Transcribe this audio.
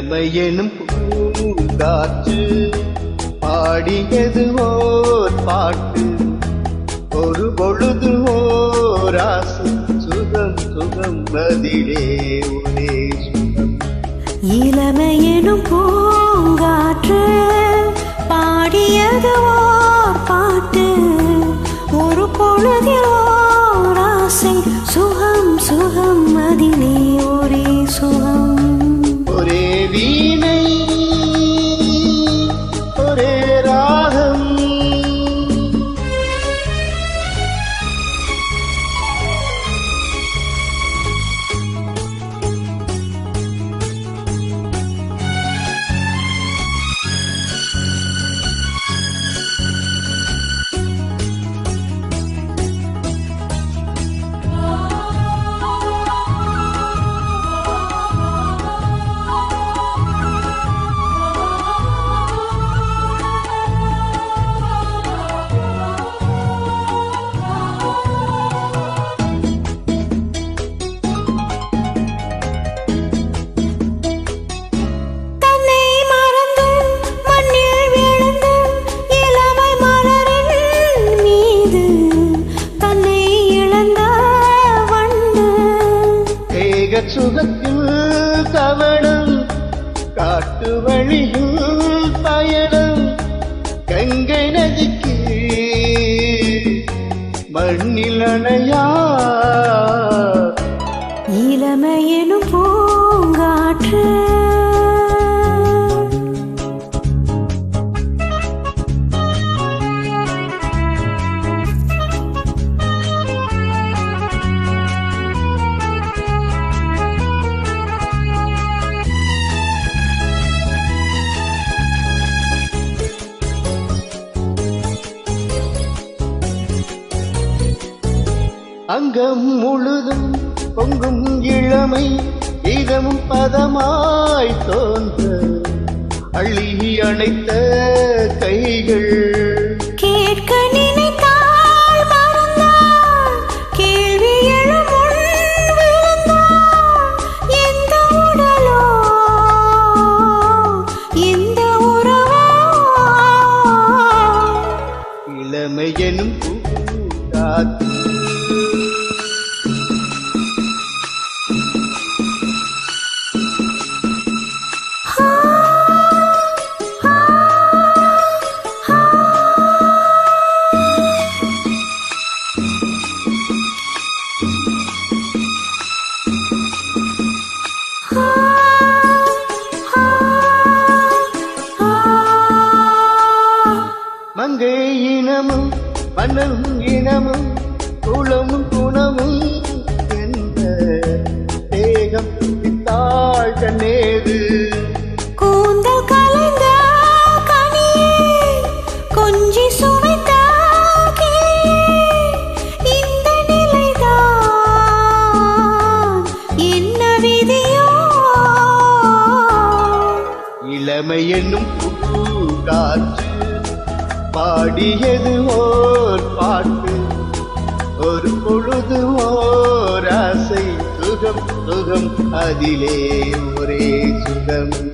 இளமையெனும் பூங்காற்று பாடியது ஓர் பாட்டு. ஒரு பொழுது ஓராசு சுகம் சுகம் அதிலே ஒரே சுகம். இளமையெனும் பூங்காற்று பாடியது ஓர் பாட்டு. ஒரு பொழுதில் ஓராசை சுகம் சுகம் அதிலே ஒரே சுகம். வீணை சுகத்தில் கவனம் காட்டு வழியில் பயணம். கங்கை நதிக்கு மண்ணில் அணையா? இளமையெனும் அங்கம் முழுதும் பொங்கும் இளமை இதமும் பதமாய் தோன்ற அள்ளி அணைத்த கைகள். கேட்க கேள்வி எழும் மன்னன் இனமும் குளமும் குணமும் என்ற தேகம் தாழ் கண்ணேது. கூந்தல் கலைந்த கனியே கொஞ்சி சுவைத்த கிளியே இந்த நிலைதான் என்ன விதியோ? இளமை என்னும் பூங்காற்று பாடியது ஓர் பாட்டு. ஒரு பொழுது ஓர் ஆசை சுகம் சுகம் அதிலே ஒரே சுகம்.